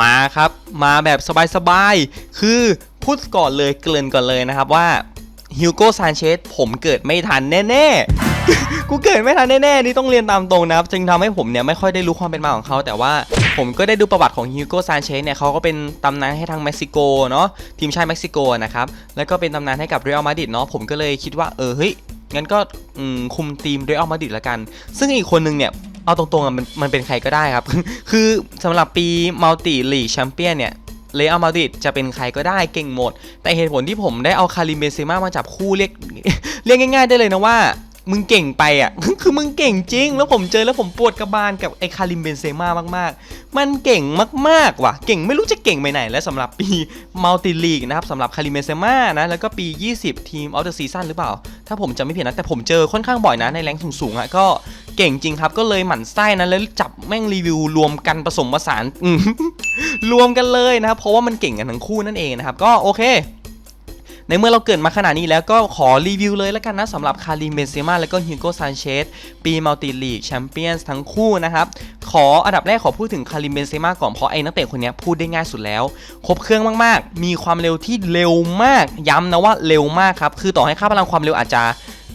มาครับ มาแบบสบายๆ คือพูดก่อนเลยเกริ่นก่อนเลยนะครับว่าฮิวโกซานเชสผมเกิดไม่ทันแน่ๆ กูเกิดไม่ทันแน่ๆ นี่ต้องเรียนตามตรงนะครับ จึงทำให้ผมเนี่ยไม่ค่อยได้รู้ความเป็นมาของเขา แต่ว่าผมก็ได้ดูประวัติของฮิวโกซานเชสเนี่ยเขาก็เป็นตำนานให้ทางเม็กซิโกเนาะทีมชาติเม็กซิโกนะครับ แล้วก็เป็นตำนานให้กับเรอัลมาดริดเนาะผมก็เลยคิดว่าเออเฮ้ยงั้นก็คุมทีมเรอัลมาดริดละกัน ซึ่งอีกคนนึงเนี่ย เอาตรงๆอะมันมันเป็นใครก็ได้ครับ คือสำหรับปีมัลติลีกแชมเปี้ยนเนี่ยเลอามาดริดจะเป็นใครก็ได้เก่งหมด แต่เหตุผลที่ผมได้เอาคาริมเบนเซม่ามาจับคู่เรียกเรียกง่าย ๆ ได้เลยนะว่า มึงเก่งไปอะ คือมึงเก่งจริง แล้วผมเจอแล้วผมปวดกระบาลกับไอ้คาริมเบนเซม่ามากๆ มันเก่งมากๆว่ะ เก่งไม่รู้จะเก่งไปไหน และสำหรับปีมัลติลีกนะครับสำหรับคาริมเบนเซม่านะ แล้วก็ปี 20 ทีมออฟเดอะซีซั่นหรือเปล่า ถ้าผมจำไม่ผิดนะ แต่ผมเจอค่อนข้างบ่อยนะในแรงสูงๆอะก็เก่งจริงครับ ก็เลยหมั่นไส้นะแล้วจับแม่งรีวิวรวมกันผสมผสานรวมกันเลยนะครับเพราะว่ามันเก่งกันทั้งคู่นั่นเองนะครับก็โอเค ในเมื่อเราเกิดมาขนาดนี้แล้วก็ขอรีวิวเลยแล้วกันนะสำหรับคาริมเบนเซม่าและก็ฮิโกซานเชสปีมัลติลีกแชมเปี้ยนส์ทั้งคู่นะครับขออันดับแรกขอพูดถึงคาริมเบนเซม่าก่อนเพราะไอ้นักเตะคนนี้พูดได้ง่ายสุดแล้ว ครบเครื่องมากๆ มีความเร็วที่เร็วมากย้ำนะว่าเร็วมากครับคือต่อให้ค่าพลังความเร็วอาจจะ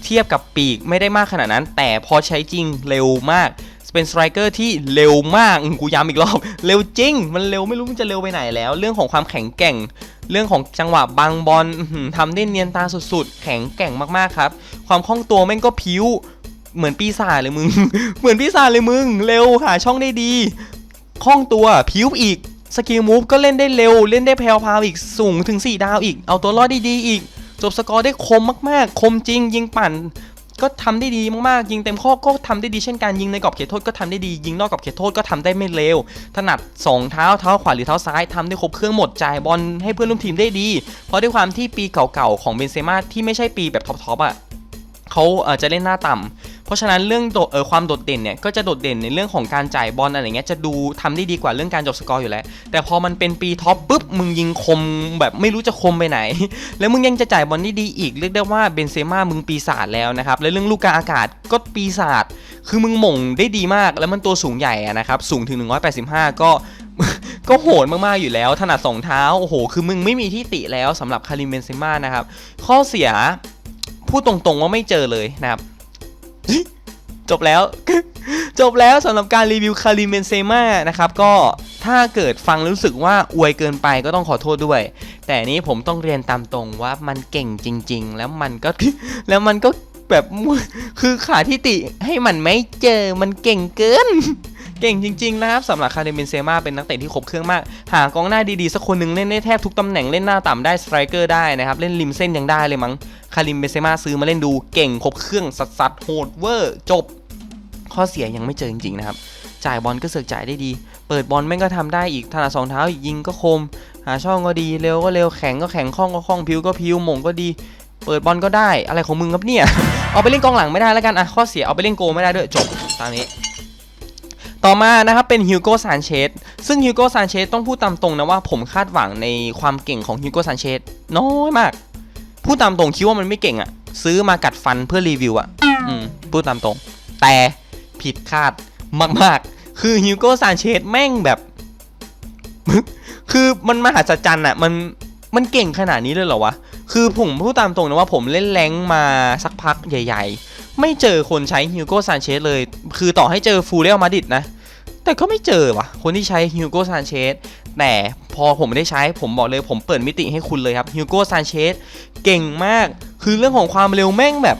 เทียบกับปีกไม่ได้มากขนาดนั้น แต่พอใช้จริงเร็วมากเป็นสไตรเกอร์ที่เร็วมาก กูย้ำอีกรอบ เร็วจริง มันเร็วไม่รู้มันจะเร็วไปไหนแล้ว เรื่องของความแข็งแกร่ง เรื่องของจังหวะบางบอลทำได้เนียนตาสุดๆ แข็งแกร่งมากๆครับ ความคล่องตัวแม่งก็พิ้ว เหมือนปีศาจเลยมึง เหมือนปีศาจเลยมึง เร็วหาช่องได้ดี คล่องตัวพิ้วอีก สกิลมูฟก็เล่นได้เร็ว เล่นได้แพลวพาวอีก สูงถึง 4 ดาวอีก เอาตัวรอดได้ดีอีก จบสกอร์ได้คมมากๆ คมจริงยิงปั่น ก็ทำได้ดีมากๆยิงเต็มข้อก็ทำได้ดีเช่นกันยิงในกรอบเขตโทษก็ทำได้ดียิงนอกกรอบเขตโทษก็ทำได้ไม่เลวถนัดสองเท้าเท้าขวาหรือเท้าซ้ายทำได้ครบเครื่องหมดจ่ายบอลให้เพื่อนร่วมทีมได้ดี เพราะด้วยความที่ปีเก่าๆของเบนเซม่าที่ไม่ใช่ปีแบบท็อปๆอะเขาจะเล่นหน้าต่ำเพ ราะฉะนั้นเรื่องเออความโดดเด่นเนี่ยก็จะโดดเด่นในเรื่องของการจ่ายบอลอะไรเงี้ยจะดูทำได้ดีกว่าเรื่องการจบสกอร์อยู่แล้ว แต่พอมันเป็นปีท็อปปุ๊บมึงยิงคมแบบไม่รู้จะคมไปไหน แล้วมึงยังจะจ่ายบอลได้ดีอีกเรียกได้ว่าเบนเซม่ามึงปีศาจแล้วนะครับและเรื่องลูกกลางอากาศก็ปีศาจคือมึงหม่งได้ดีมากแล้วมันตัวสูงใหญ่นะครับสูงถึง 185 ก็ก็โหดมาก ๆ อยู่แล้ว ถนัดสองเท้า โอ้โห คือมึงไม่มีที่ติแล้วสำหรับคาริมเบนเซม่านะครับ ข้อเสียพูดตรงๆว่าไม่เจอเลยนะครับ จบแล้ว จบแล้วสำหรับการรีวิวคาริมเบนเซม่านะครับ ก็ถ้าเกิดฟังรู้สึกว่าอวยเกินไปก็ต้องขอโทษด้วย แต่นี้ผมต้องเรียนตามตรงว่ามันเก่งจริง ๆ แล้วมันก็แล้วมันก็แบบคือขาที่ติให้มันไม่เจอมันเก่งเกิน เก่งจริงๆนะครับสำหรับคาริมเบนเซม่าเป็นนักเตะที่ครบเครื่องมาก หากองหน้าดีๆ สักคนหนึ่งเล่นได้แทบทุกตำแหน่งเล่นหน้าต่ำได้สไตรเกอร์ได้นะครับ เล่นริมเส้นยังได้เลยมั้งคาริมเบนเซม่าซื้อมาเล่นดูเก่งครบเครื่องสัสสัสโหดเวอร์จบ ข้อเสียยังไม่เจอจริงๆนะครับจ่ายบอลก็เสือกจ่ายได้ดี เปิดบอลแม่งก็ทำได้อีกถนัดสองเท้าอีกยิงก็คม หาช่องก็ดีเร็วก็เร็วแข็งก็แข็งคล่องก็คล่องพิ้วก็พิ้วหม่งก็ดี เปิดบอลก็ได้อะไรของมึงครับเนี่ยเอาไปเล่นกองหลังไม่ได้แล้วกันอะข้อเสียเอาไปเล่นโกไม่ได้ด้วยจบตามนี้ ต่อมานะครับเป็นฮิวโกซานเชสซึ่งฮิวโกซานเชสต้องพูดตามตรงนะว่าผมคาดหวังในความเก่งของฮิวโกซานเชสน้อยมาก พูดตามตรงคิดว่ามันไม่เก่งอะซื้อมากัดฟันเพื่อรีวิวอะอืมพูดตามตรง แต่ผิดคาดมากๆ คือฮิวโกซานเชสแม่งแบบ คือมันมหัศจรรย์อะมันมันเก่งขนาดนี้เลยเหรอวะ คือผมพูดตามตรงนะว่าผมเล่นแรงมาสักพักใหญ่ ๆ ไม่เจอคนใช้ฮิวโกซานเชสเลย คือต่อให้เจอฟูเรลมาดิดนะ แต่ก็ไม่เจอว่ะคนที่ใช้ฮิวโก้ซานเชสแต่พอผมไม่ได้ใช้ผมบอกเลยผมเปิดมิติให้คุณเลยครับฮิวโก้ซานเชสเก่งมาก คือเรื่องของความเร็วแม่งแบบ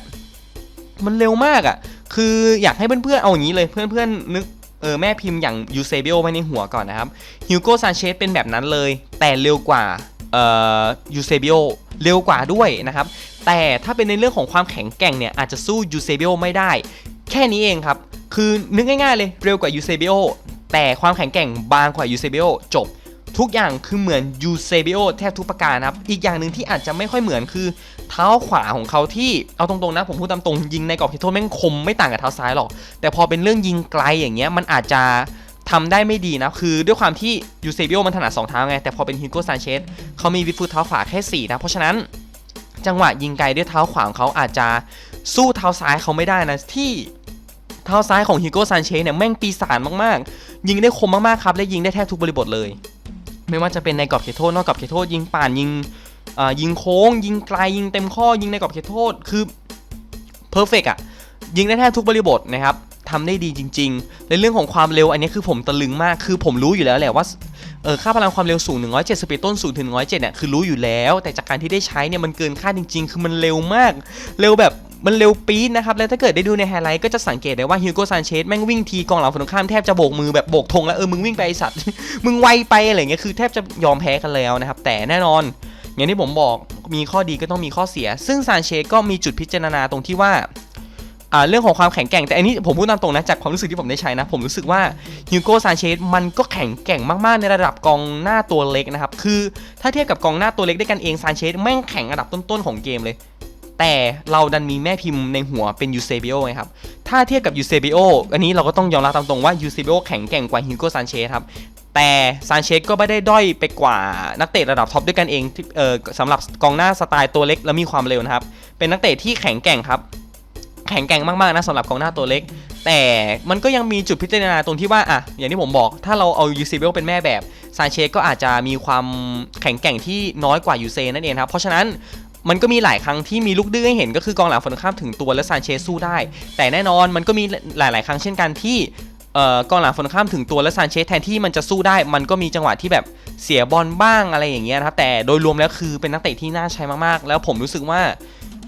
มันเร็วมากอะ่ะ คืออยากให้เพื่อนๆเอาอย่างนี้เลยเพื่อนๆนึกเออแม่พิมพ์อย่างยูเซเบลไว้ในหัวก่อนนะครับฮิวโก้ซานเชสเป็นแบบนั้นเลย แต่เร็วกว่าเอ่อยูเซเบลเร็วกว่าด้วยนะครับ แต่ถ้าเป็นในเรื่องของความแข็งแกร่งเนี่ยอาจจะสู้ยูเซเบลไม่ได้ แค่นี้เองครับ คือนึกง่ายๆเลยเร็วกว่ายูเซเบลแต่ความแข็งแกร่งบางกว่ายูเซเบลจบ ทุกอย่างคือเหมือนยูเซเบโอแทบทุกประการนะครับ อีกอย่างหนึ่งที่อาจจะไม่ค่อยเหมือนคือ เท้าขวาของเขาที่เอาตรงๆนะ ผมพูดตามตรงยิงในกรอบเขตโทษแม่งคมไม่ต่างกับเท้าซ้ายหรอก แต่พอเป็นเรื่องยิงไกลอย่างเงี้ยมันอาจจะทำได้ไม่ดีนะ คือด้วยความที่ยูเซเบโอมันถนัดสองเท้าไง แต่พอเป็นฮิโกซานเชสเขามีวิฟุตเท้าขวาแค่ 4 นะ เพราะฉะนั้น จังหวะยิงไกลด้วยเท้าขวาของเขาอาจจะสู้เท้าซ้ายเขาไม่ได้นะที่ เท้าซ้ายของฮิโก้ซานเชสเนี่ยแม่งปีศาจมากๆ ยิงได้คมมากๆครับและยิงได้แทบทุกบริบทเลย ไม่ว่าจะเป็นในกรอบเขตโทษนอกกรอบเขตโทษยิงป่านยิงอ่ายิงโค้ง ยิงไกลยิงเต็มข้อยิงในกรอบเขตโทษคือเพอร์เฟกอะยิงได้แทบทุกบริบทนะครับทำได้ดีจริง ๆ ในเรื่องของความเร็วอันนี้คือผมตะลึงมากคือผมรู้อยู่แล้วแหละว่าเออค่าพลังความเร็วสูง 107 สปีดต้นสูงถึง107เนี่ยคือรู้อยู่แล้ว แต่จากการที่ได้ใช้เนี่ยมันเกินคาดจริง ๆ คือมันเร็วมาก เร็วแบบ มันเร็วปี๊ดนะครับ แล้วถ้าเกิดได้ดูในไฮไลท์ก็จะสังเกตได้ว่าฮิวโกซานเชสแม่งวิ่งทีกองหลังฝั่งตรงข้ามแทบจะโบกมือแบบโบกธงแล้วเออมึงวิ่งไปไอสัตว์ มึงไวไปอะไรเงี้ยคือแทบจะยอมแพ้กันแล้วนะครับ แต่แน่นอนอย่างที่ผมบอกมีข้อดีก็ต้องมีข้อเสีย ซึ่งซานเชสก็มีจุดพิจารณาตรงที่ว่าอ่าเรื่องของความแข็งแกร่งแต่อันนี้ผมพูดตามตรงนะจากความรู้สึกที่ผมได้ใช้นะ ผมรู้สึกว่าฮิวโกซานเชสมันก็แข็งแกร่งมากๆ ในระดับกองหน้าตัวเล็กนะครับ คือถ้าเทียบกับกองหน้าตัวเล็กด้วยกันเองซานเชสแม่งแข็งระดับต้นๆของเกมเลย แต่เราดันมีแม่พิมพ์ในหัวเป็นยูเซเบโอไงครับ ถ้าเทียบกับยูเซเบโออันนี้เราก็ต้องยอมรับตามตรงว่ายูเซเบโอแข็งแกร่งกว่าฮิวโกซานเชสครับ แต่ซานเชสก็ไม่ได้ด้อยไปกว่านักเตะระดับท็อปด้วยกันเองที่เออสำหรับกองหน้าสไตล์ตัวเล็กและมีความเร็วนะครับ เป็นนักเตะที่แข็งแกร่งครับ แข็งแกร่งมากๆนะสำหรับกองหน้าตัวเล็ก แต่มันก็ยังมีจุดพิจารณาตรงที่ว่าอะอย่างที่ผมบอก ถ้าเราเอายูเซบิโอเป็นแม่แบบซานเชสก็อาจจะมีความแข็งแกร่งที่น้อยกว่ายูเซนั่นเองครับ เพราะฉะนั้น มันก็มีหลายครั้งที่มีลูกดื้อให้เห็นก็คือกองหลังฝั่งข้ามถึงตัวและซานเชสสู้ได้ แต่แน่นอนมันก็มีหลาย ๆ ครั้งเช่นกันที่กองหลังฝั่งข้ามถึงตัวและซานเชสแทนที่มันจะสู้ได้ มันก็มีจังหวะที่แบบเสียบอลบ้างอะไรอย่างเงี้ยนะครับแต่โดยรวมแล้วคือเป็นนักเตะที่น่าใช้มาก ๆ แล้วผมรู้สึกว่า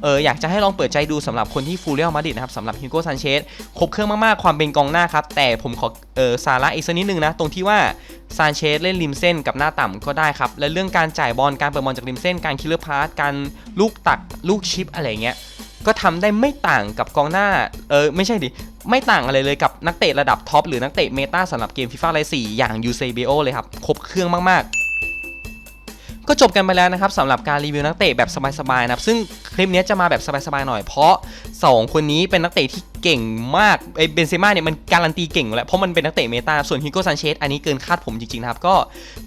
เอออยากจะให้ลองเปิดใจดูสำหรับคนที่ฟูลเรียลมาดิดนะครับสำหรับฮิวโก้ซานเชสครบเครื่องมากๆ ความเป็นกองหน้าครับ แต่ผมขอเออสาระอีกสักนิดนึงนะ ตรงที่ว่าซานเชสเล่นริมเส้นกับหน้าต่ำก็ได้ครับ และเรื่องการจ่ายบอลการเปิดบอลจากริมเส้นการคิลเลอร์พาสการลูกตักลูกชิปอะไรเงี้ยก็ทำได้ไม่ต่างกับกองหน้า เออไม่ใช่ดิ ไม่ต่างอะไรเลยกับนักเตะระดับท็อปหรือนักเตะเมตาสำหรับเกมฟีฟ่าไลสี่อย่างยูเซเบโอเลยครับ ครบเครื่องมาก ๆ ก็จบกันไปแล้วนะครับสำหรับการรีวิวนักเตะแบบสบายๆนะครับซึ่งคลิปนี้จะมาแบบสบายๆหน่อยเพราะ 2 คนนี้เป็นนักเตะที่เก่งมากไอเบนเซม่าเนี่ยมันการันตีเก่งแล้ว เพราะมันเป็นนักเตะเมตา ส่วนฮิโกซันเชสอันนี้เกินคาดผมจริงๆนะครับ ก็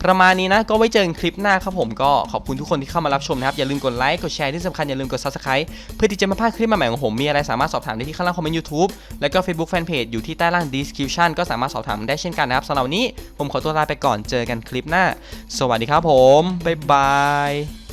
ประมาณนี้นะ ก็ไว้เจอกันคลิปหน้าครับผมก็ขอบคุณทุกคนที่เข้ามารับชมนะครับ อย่าลืมกดไลค์ กดแชร์ที่สำคัญ อย่าลืมกด subscribe เพื่อที่จะไม่พลาดคลิปใหม่ๆของผม มีอะไรสามารถสอบถามได้ที่ข้างล่างคอมเมนต์ YouTube แล้วก็ Facebook Fanpage อยู่ที่ใต้ล่าง description ก็สามารถสอบถามได้เช่นกันนะครับสำหรับวันนี้ผมขอตัวลาไปก่อนเจอกันคลิปหน้า สวัสดีครับผมบ๊ายบาย